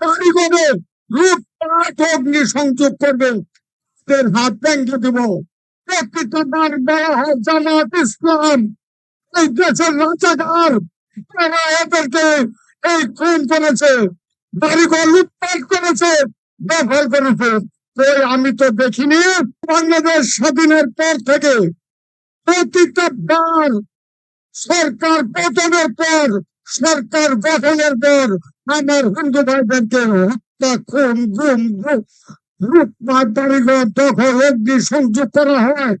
বাড়ি করে লুটপাট অগ্নি সংযোগ করবে তাদের হাত ভেঙে দেব। প্রকৃত বার জামাত ইসলাম। এই দেশের রাজাকার তারা এদেরকে এই খুন করেছে, বাড়িঘর লুটপাট করেছে দখল করেছে। আমি তো দেখিনি, বাংলাদেশ স্বাধীনের পর থেকে প্রতিটা বার সরকার পতনের পর, সরকার গঠনের পর আমার হিন্দু ভাইদেরকে হত্যা খুন, গুম লুটপাট বাড়িঘর দখল অগ্নি সংযোগ করা হয়।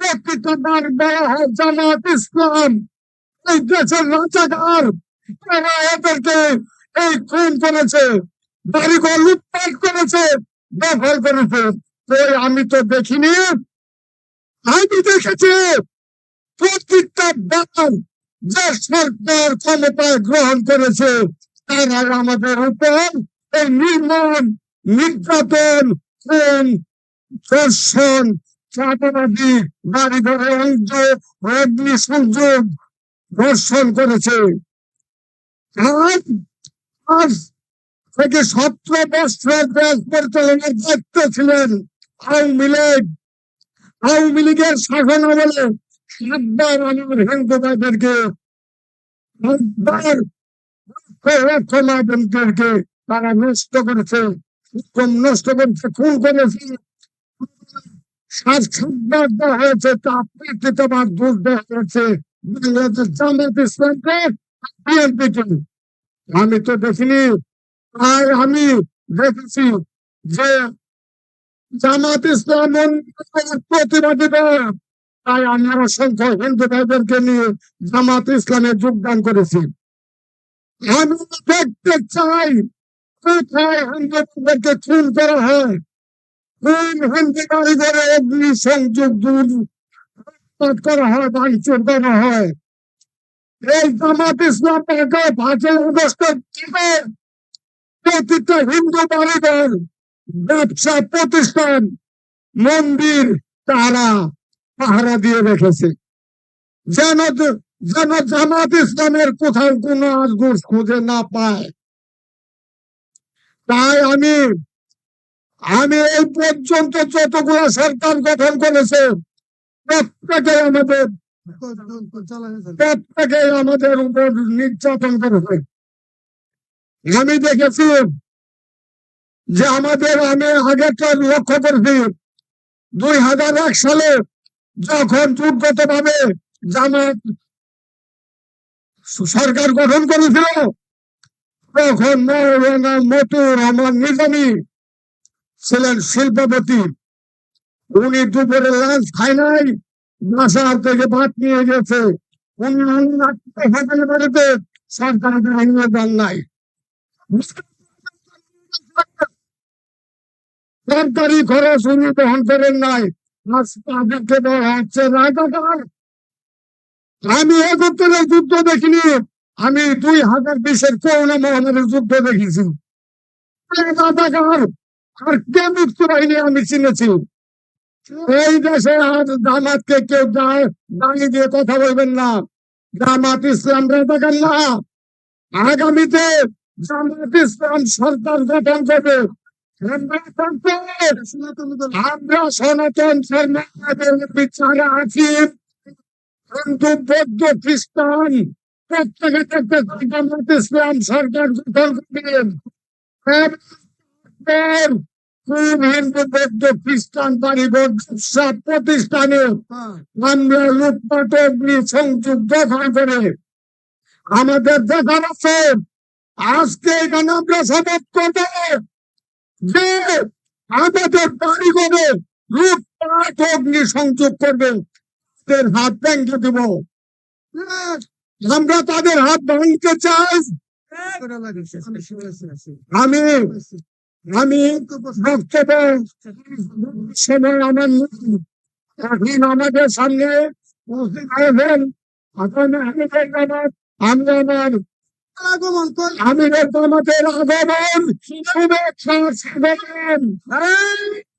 প্রকৃত বার বলা হয় জামাত ইসলাম। এই দেশের রাজাকার তারা এদেরকে এই খুন করেছে, বাড়িঘর লুটপাট করেছে দখল করেছে। কই আমি তো দেখিনি, আমি দেখেছি, প্রত্যেকটা বার যে সরকার ক্ষমতায় গ্রহণ করেছে। তারা আমাদের উপর এই নির্মম নির্যাতন, খুন, ধর্ষণ চাঁদাবাদি বাড়ি ঘরে অগ্নি সংযোগ ধর্ষণ করেছে। আজ আজ থেকে সতেরো বছর দেশ পরিচালনার দায়িত্ব ছিলেন আওয়ামী লীগ। আওয়ামী লীগের শাসন আমলে সাতবার আমার হিন্দু ভাইদেরকে সাতবার রক্ষণাবেনদেরকে তারা নষ্ট করেছে নষ্ট করেছে খুন করেছে আমি তো দেখিনি আর আমি দেখেছি যে জামাত ইসলাম প্রতিবাদী দল তাই আমি অসংখ্য হিন্দু ভাইদেরকে নিয়ে জামাত ইসলামে যোগদান করেছি। দেখতে চাই কোথায় হিন্দুদেরকে খুন করা হয় হিন্দু ঘরে অগ্নি সংযোগ করা হয় ভাঙচুর করা হয় এই জামাত হিন্দু ব্যবসা প্রতিষ্ঠান মন্দির তারা পাহারা দিয়ে রেখেছে যেন যেন জামাত ইসলামের কোথাও কোনো আজগুস খুঁজে না পায়। তাই আমি আমি এই পর্যন্ত যতগুলো সরকার গঠন করেছে, প্রত্যেকে আমাদের প্রত্যেকে আমাদের উপর নির্যাতন করেছে। আমি দেখেছি যে আমাদের, আমি আগেরটা লক্ষ্য করেছি, দুই হাজার এক সালে যখন যুগগত ভাবে জামাত সরকার গঠন করেছিল। তখন মৌলানা মতুর আমার নিজামী ছিলেন শিল্পপতি। উনি দুপুরে লাঞ্চ খায় নাই, বাসার থেকে ভাত নিয়ে গেছে। উনি হোটেল বাড়িতে সরকারের অনুদান নাই। সরকারি খরচ উনি বহন করেন নাই। হচ্ছে রাজাকার আমি একত্তরের যুদ্ধ দেখিনি। আমি দুই হাজার বিশের করোনা মহামারীর যুদ্ধ দেখেছি। আর কে মুক্তি বাহিনী আমি চিনেছি। এই দেশে আর জামাতকে কেউ দাঁড়িয়ে দিয়ে কথা বলবেন না। জামাত ইসলাম রাজাকার না। আগামীতে জামাত ইসলাম সরকার গঠন করবে। আমরা সনাতন ধর্মের বিচারে আছি হিন্দু খ্রিস্টান ইসলাম সরকার গঠন হিন্দু বৌদ্ধ খ্রিস্টান প্রতিষ্ঠানে অগ্নি সংযোগ করে। আমাদের দেখার আছে। আজকে এখানে আমরা শপথ করব যে আমাদের বাড়ি করে লুটপাট অগ্নি সংযোগ করবে তাদের হাত ভেঙে দেব। আমরা তাদের হাত ভাঙতে চাই। আমি আমি আমাদের সামনে আমি জামাত, আমি আগমন আমাদের